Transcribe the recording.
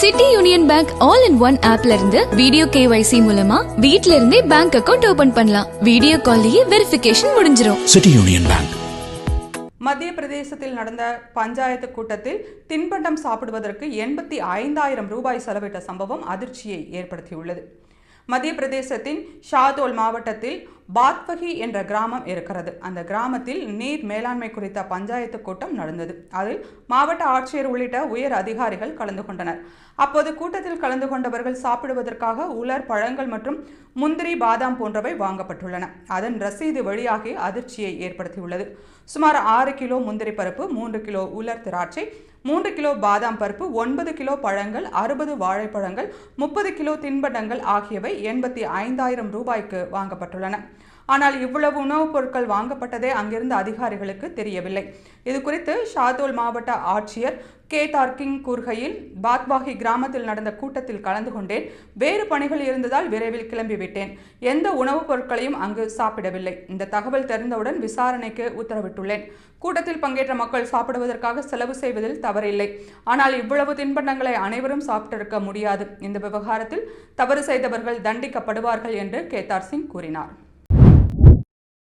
City Union Bank all in one ஆப்ல இருந்து video KYC மூலமா வீட்ல இருந்தே பேங்க் அக்கவுண்ட் ஓபன் பண்ணலாம். வீடியோ கால்லயே வெரிஃபிகேஷன் முடிஞ்சிரும். City Union Bank. மத்திய பிரதேசத்தில் நடந்த பஞ்சாயத்து கூட்டத்தில் தின்பண்டம் சாப்பிடுவதற்கு எண்பத்தி ஐந்தாயிரம் ரூபாய் செலவிட்ட சம்பவம் அதிர்ச்சியை ஏற்படுத்தியுள்ளது. மத்திய பிரதேசத்தின் ஷாதோல் மாவட்டத்தில் பாத்வகி என்ற கிராமம் இருக்கிறது. அந்த கிராமத்தில் நீர் மேலாண்மை குறித்த பஞ்சாயத்து கூட்டம் நடந்தது. அதில் மாவட்ட ஆட்சியர் உள்ளிட்ட உயர் அதிகாரிகள் கலந்து கொண்டனர். அப்போது கூட்டத்தில் கலந்து கொண்டவர்கள் சாப்பிடுவதற்காக உலர் பழங்கள் மற்றும் முந்திரி பாதாம் போன்றவை வாங்கப்பட்டுள்ளன. அதன் ரசீது வெளியாகி அதிர்ச்சியை ஏற்படுத்தியுள்ளது. சுமார் ஆறு கிலோ முந்திரி பருப்பு மூன்று கிலோ உலர் திராட்சை மூன்று கிலோ பாதாம் பருப்பு ஒன்பது கிலோ பழங்கள் அறுபது வாழைப்பழங்கள் முப்பது கிலோ தின்பண்டங்கள் ஆகியவை எண்பத்தி ஐந்தாயிரம் ரூபாய்க்கு வாங்கப்பட்டுள்ளன. ஆனால் இவ்வளவு உணவுப் பொருட்கள் வாங்கப்பட்டதே அங்கிருந்த அதிகாரிகளுக்கு தெரியவில்லை. இது குறித்து ஷாதோல் மாவட்ட ஆட்சியர் கே தார்கிங் கூறுகையில் பாத்வாகி கிராமத்தில் நடந்த கூட்டத்தில் கலந்து கொண்டேன். வேறு பணிகள் இருந்ததால் விரைவில் கிளம்பிவிட்டேன் எந்த உணவுப் பொருட்களையும் அங்கு சாப்பிடவில்லை. இந்த தகவல் தெரிந்தவுடன் விசாரணைக்கு உத்தரவிட்டுள்ளேன். கூட்டத்தில் பங்கேற்ற மக்கள் சாப்பிடுவதற்காக செலவு செய்வதில் தவறில்லை. ஆனால் இவ்வளவு தின்பண்டங்களை அனைவரும் சாப்பிட்டிருக்க முடியாது. இந்த விவகாரத்தில் தவறு செய்தவர்கள் தண்டிக்கப்படுவார்கள் என்று கேதார் சிங் கூறினார்.